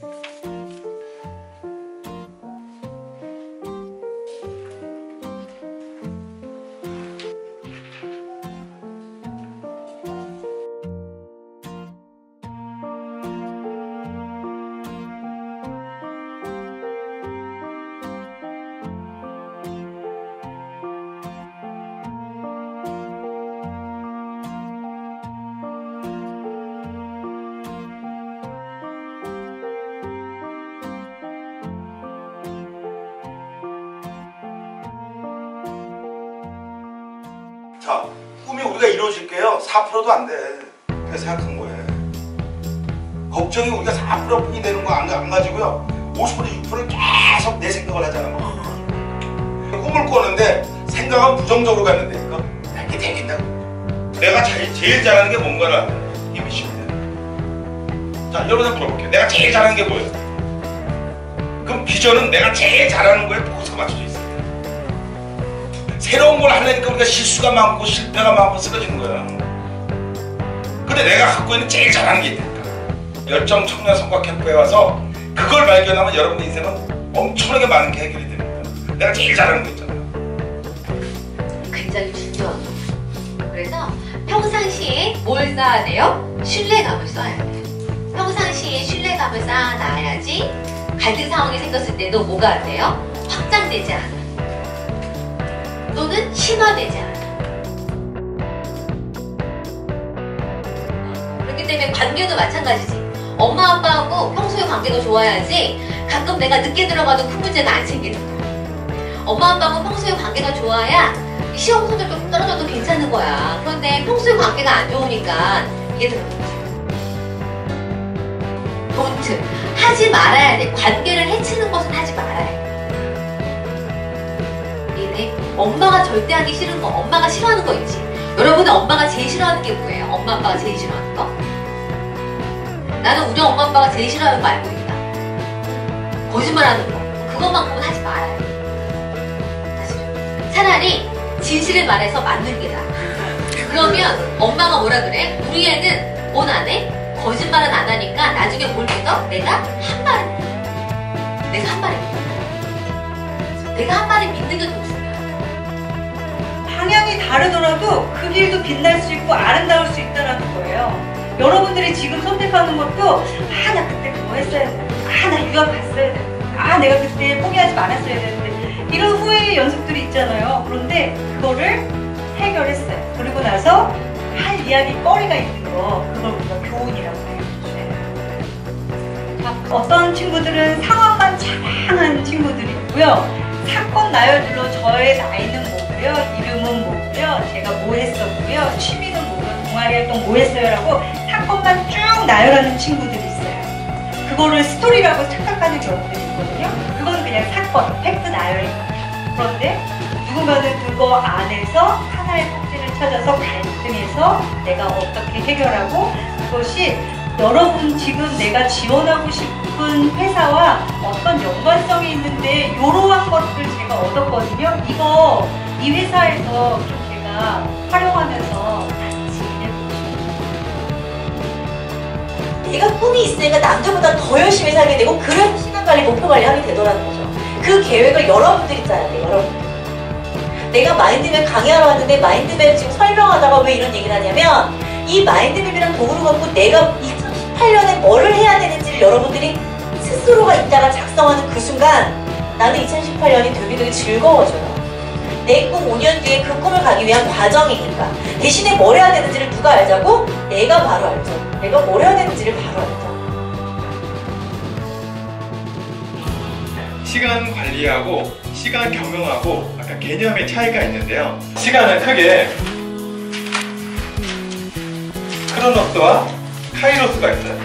Bye. 자, 꿈이 우리가 이루어질게요. 4%도 안 돼. 그렇게 생각한 거예요. 걱정이 우리가 4%뿐이 되는 거 안 가지고요. 50% 6%를 계속 내 생각을 하잖아. 꿈을 꾸는데 생각은 부정적으로 갔는데 이거 이게 되겠다고. 내가 제일, 제일 잘하는 게 뭔가를. 이게 미션이야. 자, 여러분한테 물어볼게요. 내가 제일 잘하는 게 뭐예요? 그럼 비전은 내가 제일 잘하는 거에 포커스가 맞춰져 있어요. 새로운 걸 하려니까 우리가 실수가 많고 실패가 많고 쓰러지는 거야. 근데 내가 갖고 있는 제일 잘하는 게 있다니까. 열정 청년 성과 캠프에 와서 그걸 발견하면 여러분의 인생은 엄청나게 많은 게 해결이 됩니다. 내가 제일 잘하는 거 있잖아요. 굉장히 중요한 거. 그래서 평상시에 뭘 쌓아야 돼요? 신뢰감을 쌓아야 돼요. 평상시에 신뢰감을 쌓아놔야지 갈등 상황이 생겼을 때도 뭐가 안 돼요? 확장되지 않아. 또는 심화되지 않아. 그렇기 때문에 관계도 마찬가지지. 엄마 아빠하고 평소에 관계가 좋아야지 가끔 내가 늦게 들어가도 큰 문제가 안 생기는 거야. 엄마 아빠하고 평소에 관계가 좋아야 시험 성적 좀 떨어져도 괜찮은 거야. 그런데 평소에 관계가 안 좋으니까 이게 들어오지. 돈트 하지 말아야 돼. 관계를 해치는 것은 하지 말아야 돼. 엄마가 절대 하기 싫은 거, 엄마가 싫어하는 거 있지. 여러분은 엄마가 제일 싫어하는 게 뭐예요? 엄마 아빠가 제일 싫어하는 거? 나는 우리 엄마 아빠가 제일 싫어하는 거 알고 있다. 거짓말하는 거. 그것만큼은 하지 말아야 돼. 사실 차라리 진실을 말해서 맞는 게 나아. 그러면 엄마가 뭐라 그래? 우리 애는 뭔안 해? 거짓말은 안 하니까 나중에 뭘 믿어? 내가 한 말. 내가 한 말에 믿는다. 내가 한 말에 믿는 게 더. 방향이 다르더라도 그 길도 빛날 수 있고 아름다울 수 있다는 거예요. 여러분들이 지금 선택하는 것도 아 나 그때 그거 했어야 되는데 아나 유학 갔어야 되는데 아 내가 그때 포기하지 말았어야 되는데 이런 후회의 연속들이 있잖아요. 그런데 그거를 해결했어요. 그리고 나서 할 이야기 거리가 있는 거 그걸 우리가 교훈이라고 해요. 어떤 친구들은 상황만 자랑한 친구들이 있고요. 사건 나열들로 저의 나이는 뭐고 요, 이름은 뭐고요, 제가 뭐 했었고요, 취미는 뭐고요, 동아리 활동 뭐 했어요라고 사건만 쭉 나열하는 친구들이 있어요. 그거를 스토리라고 착각하는 경우들이 있거든요. 그건 그냥 사건, 팩트 나열입니다. 그런데 누군가는 그거 안에서 하나의 꼭지를 찾아서 갈등해서 내가 어떻게 해결하고 그것이 여러분 지금 내가 지원하고 싶은 회사와 어떤 연관성이 있는데 이러한 것들 제가 얻었거든요. 이거 이 회사에서 좀 제가 활용하면서 같이 일해보고 싶어요. 내가 꿈이 있으니까 남들보다 더 열심히 살게 되고 그래서 시간 관리, 목표 관리 하게 되더라는 거죠. 그 계획을 여러분들이 짜야 돼요, 여러분. 내가 마인드맵 강의하러 왔는데 마인드맵 지금 설명하다가 왜 이런 얘기를 하냐면 이 마인드맵이란 도구를 갖고 내가 2018년에 뭐를 해야 되는지를 여러분들이 스스로가 있다가 작성하는 그 순간 나는 2018년이 되게 되게 즐거워져요. 내 꿈 5년 뒤에 그 꿈을 가기 위한 과정이니까 대신에 뭘 해야 되는지를 누가 알자고? 내가 바로 알죠. 내가 뭘 해야 되는지를 바로 알죠. 시간 관리하고 시간 경영하고 약간 개념의 차이가 있는데요. 시간은 크게 크로노스와 카이로스가 있어요.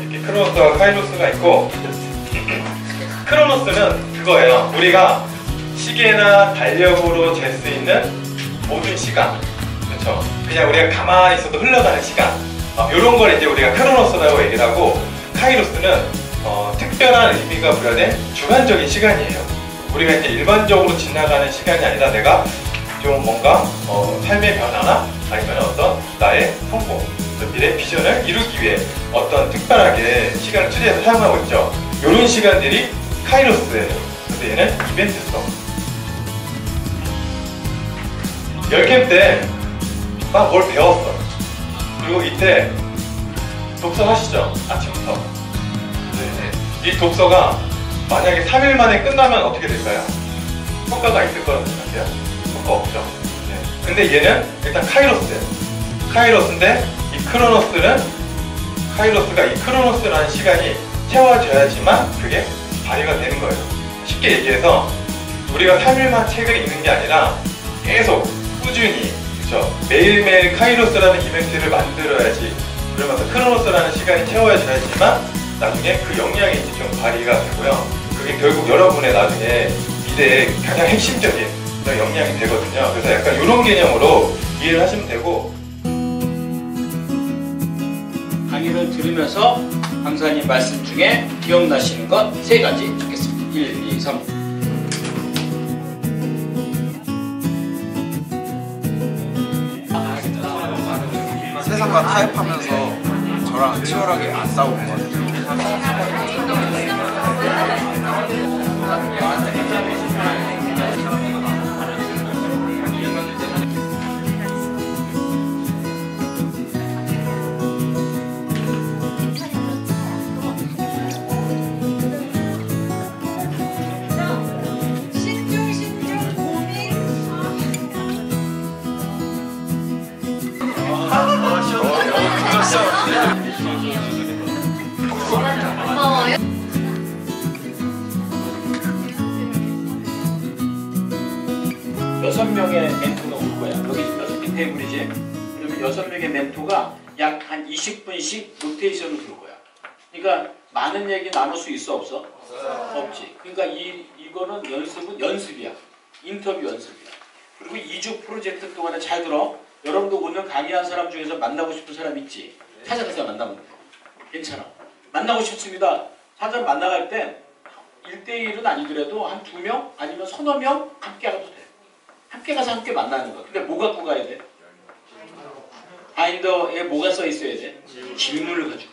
이렇게 크로노스와 카이로스가 있고 크로노스는 그거예요. 우리가 시계나 달력으로 잴 수 있는 모든 시간. 그렇죠. 그냥 우리가 가만히 있어도 흘러가는 시간. 이런 걸 이제 우리가 크로노스라고 얘기를 하고 카이로스는 어, 특별한 의미가 부여된 주관적인 시간이에요. 우리가 이제 일반적으로 지나가는 시간이 아니라 내가 좀 뭔가 어, 삶의 변화나 아니면 어떤 나의 성공, 미래 비전을 이루기 위해 어떤 특별하게 시간을 투자해서 사용하고 있죠. 이런 시간들이 카이로스예요. 그래서 얘는 이벤트성. 10캠 때 막 뭘 배웠어. 그리고 이때 독서 하시죠. 아침부터. 네. 이 독서가 만약에 3일 만에 끝나면 어떻게 될까요? 효과가 있을 거라고 생각해요? 효과 없죠. 네. 근데 얘는 일단 카이로스예요. 카이로스인데 이 크로노스는 카이로스가 이 크로노스라는 시간이 채워져야지만 그게 발휘가 되는 거예요. 쉽게 얘기해서 우리가 3일만 책을 읽는 게 아니라 계속 꾸준히 그렇죠 매일매일 카이로스라는 이벤트를 만들어야지 그러면서 크로노스라는 시간이 채워져야지만 나중에 그 역량이 이제 좀 발휘가 되고요. 그게 결국 여러분의 나중에 미래의 가장 핵심적인 역량이 되거든요. 그래서 약간 이런 개념으로 이해를 하시면 되고 강의를 들으면서 강사님 말씀 중에 기억나시는 것 세 가지 적겠습니다. 1, 2, 3. 세상과 타협하면서 저랑 치열하게 안 싸우는 것 같아요. 여섯 명의 멘토가 올 거야. 여기 여섯 개 테이블이지. 그러면 여섯 명의 멘토가 약 한 20분씩 로테이션을 돌 거야. 그러니까 많은 얘기 나눌 수 있어 없어? 없지. 그러니까 이 이거는 연습은 연습이야. 인터뷰 연습이야. 그리고 2주 프로젝트 동안에 잘 들어. 여러분도 오늘 강의한 사람 중에서 만나고 싶은 사람 있지? 찾아가서 만나면 돼. 괜찮아. 만나고 싶습니다. 사람 만나갈 때 1대1은 아니더라도 한 두 명 아니면 서너 명 함께 가도 돼. 함께 가서 함께 만나는 거야. 근데 뭐 갖고 가야 돼? 바인더에 뭐가 써 있어야 돼? 질문을 돼.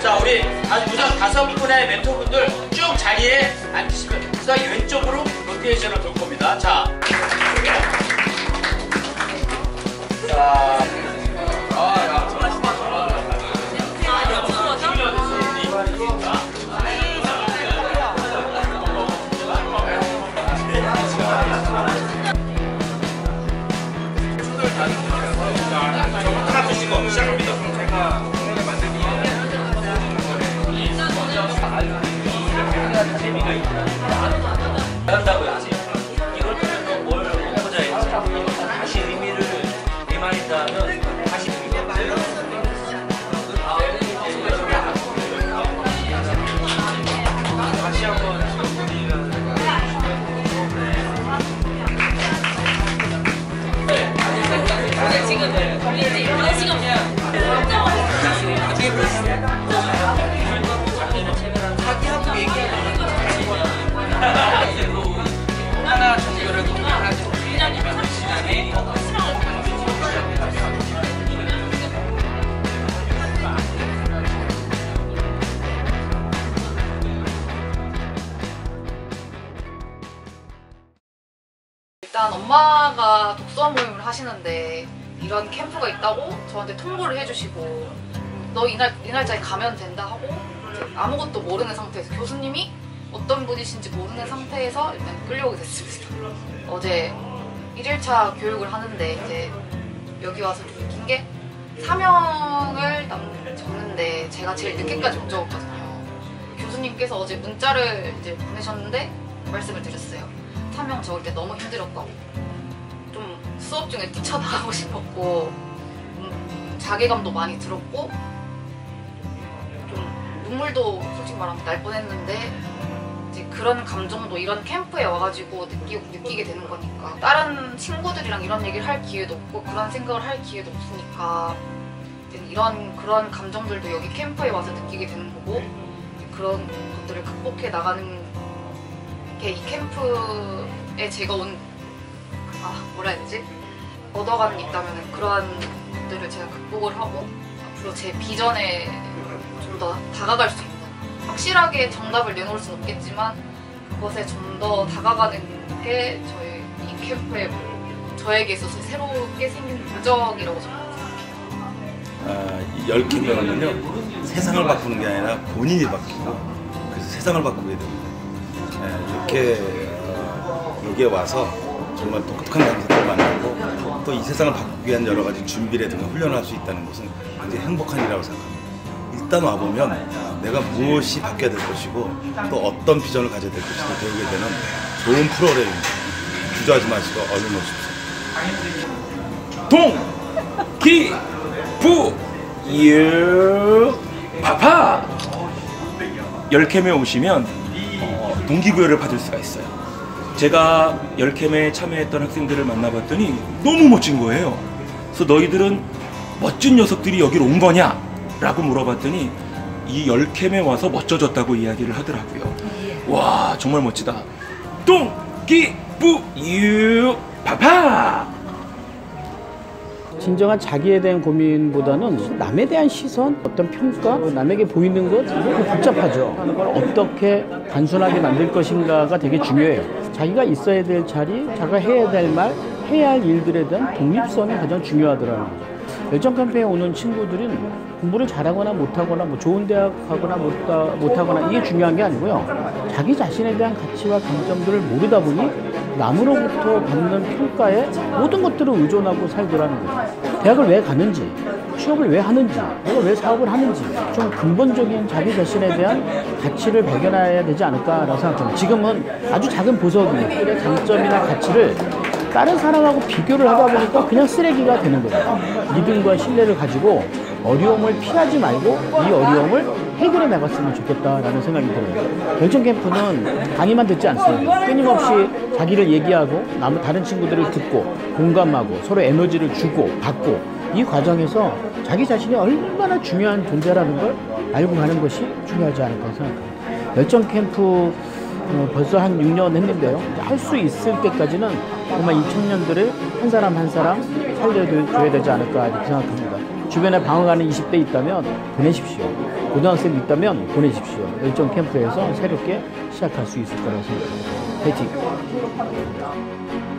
자, 우리 다- 우선 다섯 분의 멘토분들 쭉 자리에 앉으시면 자, 이 왼쪽으로 로테이션을 돌 겁니다. 자. 자. 하 엄마가 독서 모임을 하시는데 이런 캠프가 있다고 저한테 통보를 해주시고 너 이날 이 날짜에 가면 된다 하고 아무것도 모르는 상태에서 교수님이 어떤 분이신지 모르는 상태에서 일단 끌려오게 됐습니다. 어제 1일차 교육을 하는데 이제 여기 와서 좀 느낀 게 사명을 남- 적는데 제가 제일 늦게까지 못 적었거든요. 교수님께서 어제 문자를 이제 보내셨는데 말씀을 드렸어요. 사명 적을 때 너무 힘들었다고. 좀 수업 중에 뛰쳐나가고 싶었고 음, 자괴감도 많이 들었고 좀 눈물도 솔직히 말하면 날 뻔했는데 이제 그런 감정도 이런 캠프에 와가지고 느끼, 느끼게 되는 거니까. 다른 친구들이랑 이런 얘기를 할 기회도 없고 그런 생각을 할 기회도 없으니까 이런 그런 감정들도 여기 캠프에 와서 느끼게 되는 거고 그런 것들을 극복해 나가는 게 이 캠프에 제가 온 아 뭐라 해야 되지 게 있다면 그러한 것들을 제가 극복을 하고 앞으로 제 비전에 좀 더 다가갈 수 있는 확실하게 정답을 내놓을 수는 없겠지만 그것에 좀 더 다가가는 게 저희 이 캠프의 저에게 있어서 새롭게 생긴 도전이라고 생각해요. 아, 이 열개명은요 세상을 바꾸는 게 아니라 본인이 바뀌고 그래서 세상을 바꾸게 됩니다. 예, 이렇게 어, 여기에 와서 정말 독특한 강사들을 만나고 또 이 세상을 바꾸기 위한 여러 가지 준비라든가 훈련을 할 수 있다는 것은 굉장히 행복한 일이라고 생각합니다. 일단 와보면 내가 무엇이 바뀌어야 될 것이고 또 어떤 비전을 가져야 될 것인가 배우게 되는 좋은 프로그램입니다. 주저하지 마시고 얼른 오십시오. 동, 기, 부, 유, 파파. 열캠에 오시면 어, 동기부여를 받을 수가 있어요. 제가 열캠에 참여했던 학생들을 만나봤더니 너무 멋진 거예요. 그래서 너희들은 멋진 녀석들이 여기로 온 거냐? 라고 물어봤더니 이 열캠에 와서 멋져졌다고 이야기를 하더라고요. 와, 정말 멋지다. 동, 기, 부, 유, 파파. 진정한 자기에 대한 고민보다는 남에 대한 시선, 어떤 평가, 남에게 보이는 것, 복잡하죠. 하는 걸 어떻게 단순하게 만들 것인가가 되게 중요해요. 자기가 있어야 될 자리, 자기가 해야 될 말, 해야 할 일들에 대한 독립성이 가장 중요하더라는 거죠. 열정 캠페에 오는 친구들은 공부를 잘하거나 못하거나 뭐 좋은 대학 가거나 못하, 못하거나 이게 중요한 게 아니고요. 자기 자신에 대한 가치와 강점들을 모르다 보니 남으로부터 받는 평가에 모든 것들을 의존하고 살더라는 거예요. 대학을 왜 가는지, 취업을 왜 하는지, 내가 왜 사업을 하는지 좀 근본적인 자기 자신에 대한 가치를 발견해야 되지 않을까라고 생각합니다. 지금은 아주 작은 보석들의 장점이나 가치를 다른 사람하고 비교를 하다 보니까 그냥 쓰레기가 되는 거예요. 믿음과 신뢰를 가지고 어려움을 피하지 말고 이 어려움을 해결해 나갔으면 좋겠다라는 생각이 들어요. 결정 캠프는 강의만 듣지 않습니다. 끊임없이 자기를 얘기하고 남 다른 친구들을 듣고 공감하고 서로 에너지를 주고 받고 이 과정에서 자기 자신이 얼마나 중요한 존재라는 걸 알고 가는 것이 중요하지 않을까 생각합니다. 열정 캠프 어, 벌써 한 6년 했는데요. 할 수 있을 때까지는 정말 이 청년들을 한 사람 한 사람 살려줘야 되지 않을까 생각합니다. 주변에 방황하는 20대 있다면 보내십시오. 고등학생 있다면 보내십시오. 열정 캠프에서 새롭게 시작할 수 있을 거라고 생각합니다. 화이팅!